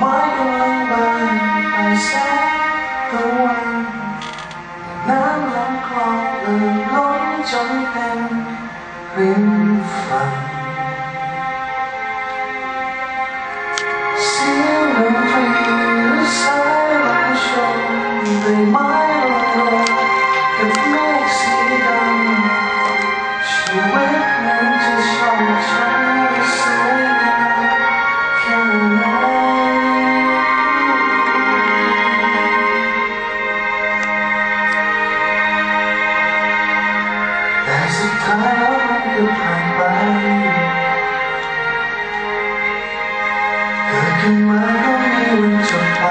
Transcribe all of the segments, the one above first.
ไม้กำลังบานไปแสงต ขึ้นมาก็มีวันจบไป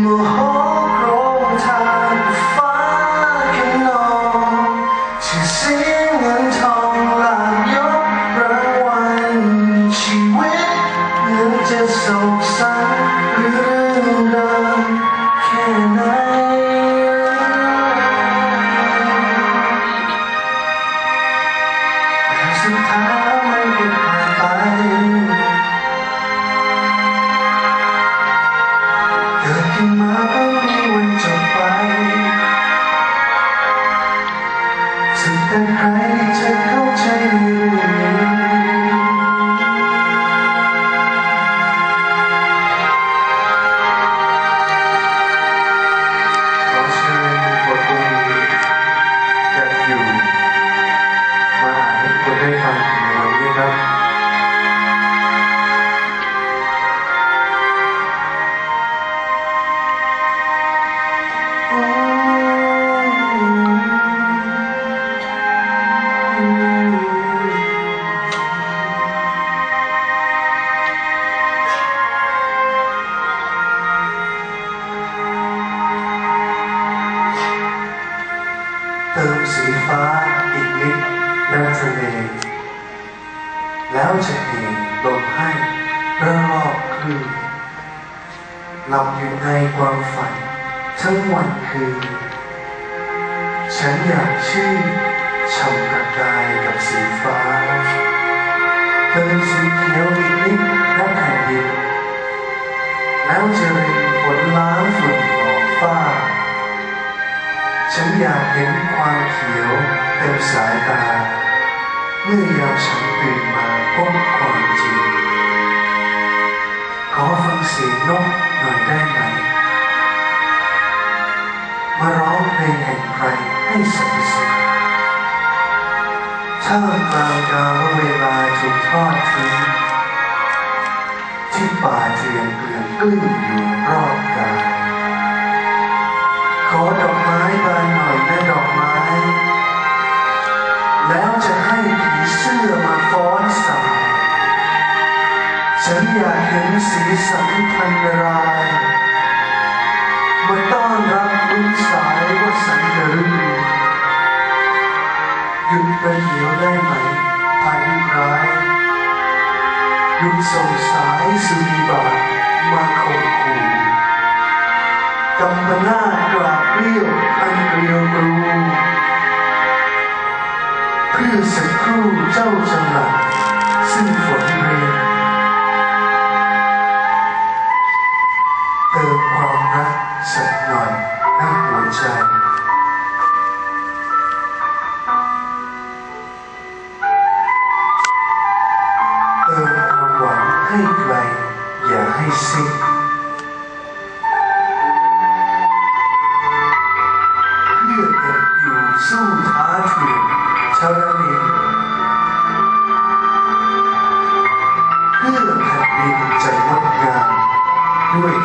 โมโห สุ ฟ้าอีกนิดในทะเล แล้วจะเห็นลมให้ระลอกคลื่นหลับอยู่ในความฝัน ทั้งวันคืน ฉันอยากชื่นช่ำประกายกับสีฟ้าเติมสีเขียวอีกนิดในแผ่นดินแล้วจะ ฉันตื่นมาพบความจริง ขอฟังเสียงนกหน่อยได้ไหม มาร้องเพลงแห่งใครให้สรรเสริญท่ามกลางกาลเวลาถูกทอดทิ้งที่ป่าเทียนเกลื่อนกลิ้งอยู่รอบกาย ฉันอยากเห็นสีสันพันรายมาต้อนรับลุ้นสายว่าสันดฤดูหยุดไปเหี่ยวได้ไหมพายุร้ายหยุดส่งสายสุนีบามาข่มขู่กำมนากราบเรียวอันเกลียวรูเพื่อสักครู่เจ้าจะหลับซึ่งฝนเรีย เติมความรักสักหน่อยณหัวใจเติมความหวังให้ไกลอย่าให้สิ้นเพื่อเกิดอยู่สู้ท้าถิ่นชรนินเพื่อแผ่นดินจะงดงามด้วย